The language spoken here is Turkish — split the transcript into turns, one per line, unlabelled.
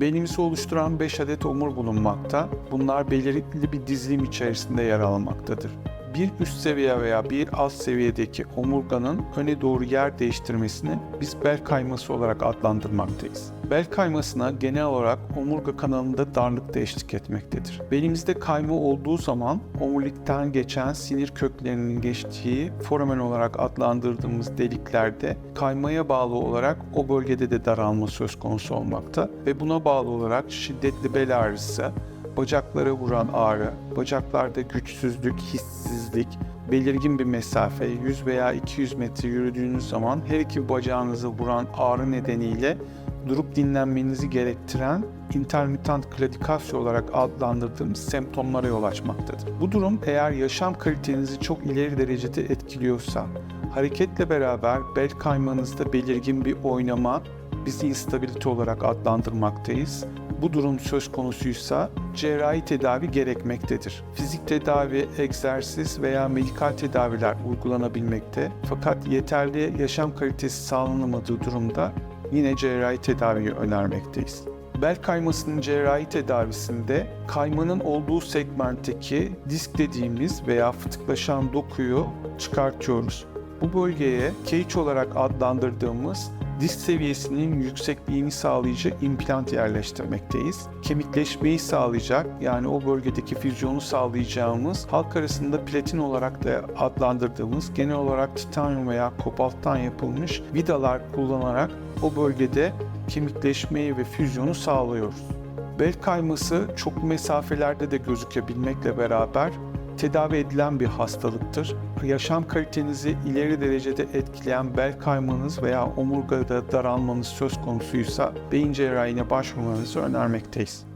Beynimizi oluşturan 5 adet omur bulunmakta. Bunlar belirli bir dizilim içerisinde yer almaktadır. Bir üst seviye veya bir alt seviyedeki omurganın öne doğru yer değiştirmesini biz bel kayması olarak adlandırmaktayız. Bel kaymasına genel olarak omurga kanalında darlık da eşlik etmektedir. Belimizde kayma olduğu zaman omurilikten geçen sinir köklerinin geçtiği foramen olarak adlandırdığımız deliklerde kaymaya bağlı olarak o bölgede de daralma söz konusu olmakta ve buna bağlı olarak şiddetli bel ağrısı, bacaklara vuran ağrı, bacaklarda güçsüzlük, hissizlik, belirgin bir mesafe 100 veya 200 metre yürüdüğünüz zaman her iki bacağınızı vuran ağrı nedeniyle durup dinlenmenizi gerektiren intermittent kladikasya olarak adlandırdığımız semptomlara yol açmaktadır. Bu durum eğer yaşam kalitenizi çok ileri derecede etkiliyorsa, hareketle beraber bel kaymanızda belirgin bir oynama, biz instabilite olarak adlandırmaktayız. Bu durum söz konusuysa cerrahi tedavi gerekmektedir. Fizik tedavi, egzersiz veya medikal tedaviler uygulanabilmekte fakat yeterli yaşam kalitesi sağlanamadığı durumda yine cerrahi tedaviyi önermekteyiz. Bel kaymasının cerrahi tedavisinde kaymanın olduğu segmentteki disk dediğimiz veya fıtıklaşan dokuyu çıkartıyoruz. Bu bölgeye cage olarak adlandırdığımız disk seviyesinin yüksekliğini sağlayıcı implant yerleştirmekteyiz. Kemikleşmeyi sağlayacak yani o bölgedeki füzyonu sağlayacağımız halk arasında platin olarak da adlandırdığımız genel olarak titanyum veya kobalttan yapılmış vidalar kullanarak o bölgede kemikleşmeyi ve füzyonu sağlıyoruz. Bel kayması çok mesafelerde de gözükebilmekle beraber tedavi edilen bir hastalıktır. Yaşam kalitenizi ileri derecede etkileyen bel kaymanız veya omurgada daralmanız söz konusuysa beyin cerrahine başvurmanızı önermekteyiz.